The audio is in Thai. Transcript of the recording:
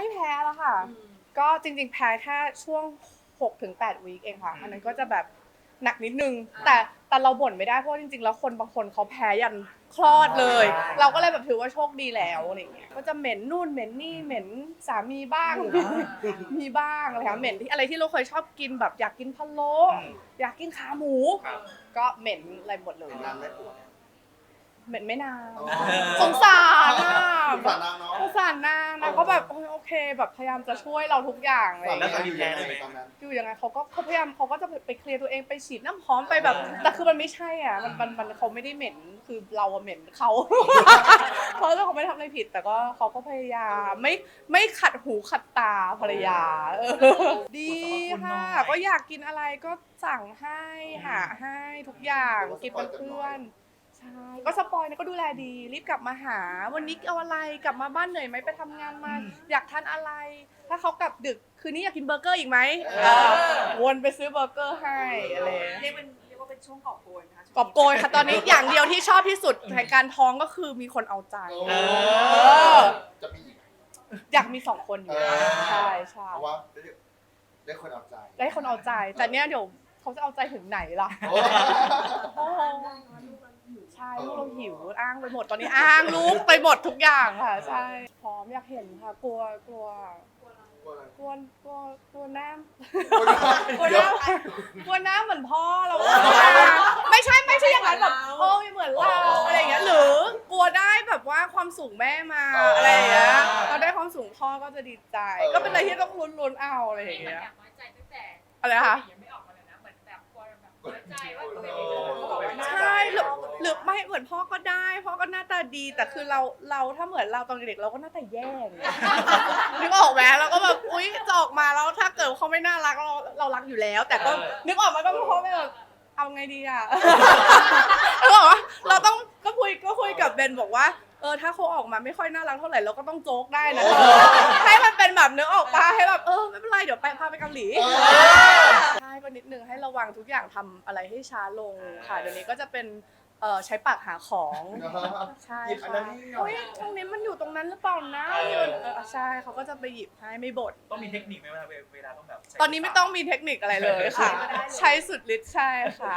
ไม่แพ้แล้วค่ะ ก็จริงๆ แพ้แค่ช่วง6ถึง8วีคเองค่ะ อันนั้นก็จะแบบหนักนิดนึง แต่แต่เราบ่นไม่ได้เพราะว่าจริงๆ แล้วคนบางคนเขาแพ้ยันคลอดเลย เราก็เลยแบบถือว่าโชคดีแล้วอะไรเงี้ย ก็จะเหม็นนู่นเหม็นนี่เหม็นสามีบ้าง มีบ้างอะไรค่ะเหม็นที่อะไรที่เราเคยชอบกินแบบอยากกินพะโล้อยากกินขาหมูครับก็เหม็นอะไรหมดเลย นานไม่ปวดเหม็นไม่นานอ๋อสงสารอะ สงสารนางเนาะ สงสารนางนะเขาแบบโอโอ เค แบบพยายามจะช่วยเราทุกอย่างเลยแล้วตอนนี้แพ้ได้ไหมตอนนั้นอยู่ยังไงเขาก็เขาพยายามเขาก็จะไปเคลียร์ตัวเองไปฉีดน้ำหอมไปแบบ แต่คือมันไม่ใช่อะมันมันมันเขาไม่ได้เหม็นคือเราอะเหม็นเขาเพราะว่าเขาไม่ได้ทำอะไรผิด แต่ก็เขาก็พยายามไม่ไม่ขัดหูขัดตาภรรยาเออดีค่ะ ก็อยากกินอะไรก็สั่งให้หาให้ทุกอย่างกินเป็นเพื่อน ใช่ก็สปอยนะก็ดูแลดี รีบกลับมาหา วันนี้เอาอะไรกลับมาบ้านเหนื่อยไหมไปทำงานมา อยากทานอะไร ถ้าเขากลับดึกคืนนี้อยากกินเบอร์เกอร์อีกไหมเออวนไปซื้อเบอร์เกอร์ให้อะไรเรียกเป็นเรียกว่าเป็นช่วงกอบโกยนะคะกอบโกยค่ะตอนนี้อย่างเดียวที่ชอบที่สุดในการท้องก็คือมีคนเอาใจ เออ จะมีอีกไหมอยากมีสองคนอยู่เออ ใช่ใช่เพราะว่าได้ได้คนเอาใจได้คนเอาใจ แต่เนี้ยเดี๋ยวเขาจะเอาใจถึงไหนล่ะ โอ้ โอ้โหใช่ลูกเราหิวอ้างไปหมดตอนนี้อ้างลูกไปหมดทุกอย่างค่ะ ใช่พร้อมอยากเห็นค่ะ กลัวกลัวกลัวกลัวกลัวน้ำกลัวหน้ากลัวหน้าเหมือนพ่อเราอะไม่ใช่ไม่ใช่อย่างนั้นแบบโอ้ยเหมือนเราอะไรอย่างเงี้ยหรือกลัวได้แบบว่าความสูงแม่มาอะไรอย่างเงี้ยเราได้ความสูงพ่อก็จะดีใจ ก็เป็นอะไรที่ต้องลุ้นๆเอาอะไรอย่างเหมือนเงี้ยอยากน้อยใจตั้งแต่อะไรนะคะ หรือหรือไม่เหมือนพ่อก็ได้พ่อก็หน้าตาดีแต่คือเราเราถ้าเหมือนเราตอนเด็กๆเราก็หน้าตาแย่ไงนึกออกไหมเราก็แบบอุ๊ยจะออกมาแล้วถ้าเกิดเขาไม่น่ารักเราเรารักอยู่แล้ว แต่ก็นึกออกไหมาก็เพราะแบบเอาไงดีอะนึกออกว่าเราต้องก็คุยก็คุยกับเบนบอกว่าเออถ้าเขาออกมาไม่ค่อยน่ารักเท่าไหร่เราก็ต้องโจ๊กได้นะเธอให้มันเป็นแบบนึกออกปะให้แบบเออไม่เป็นไรเดี๋ยวไปพาไปเกาหลีเออใช่ก็นิดนึงให้ระวังทุกอย่างทำอะไรให้ช้าลงค่ะเดี๋ยวนี้ก็จะเป็น เอ่อใช้ปากหาของใช่หยิบอันค่ะนั้นนี่เหรอโอ้ยตรงนี้มันอยู่ตรงนั้นหรือเปล่านะนี่มันเออใช่เขาก็จะไปหยิบให้ไม่บ่นต้องมีเทคนิคไหมเวลาเวลาต้องแบบใช้ ตอนนี้ไม่ต้องมีเทคนิคอะไรเลยค่ะ ใช้สุดฤทธิ์ใช่ค่ะ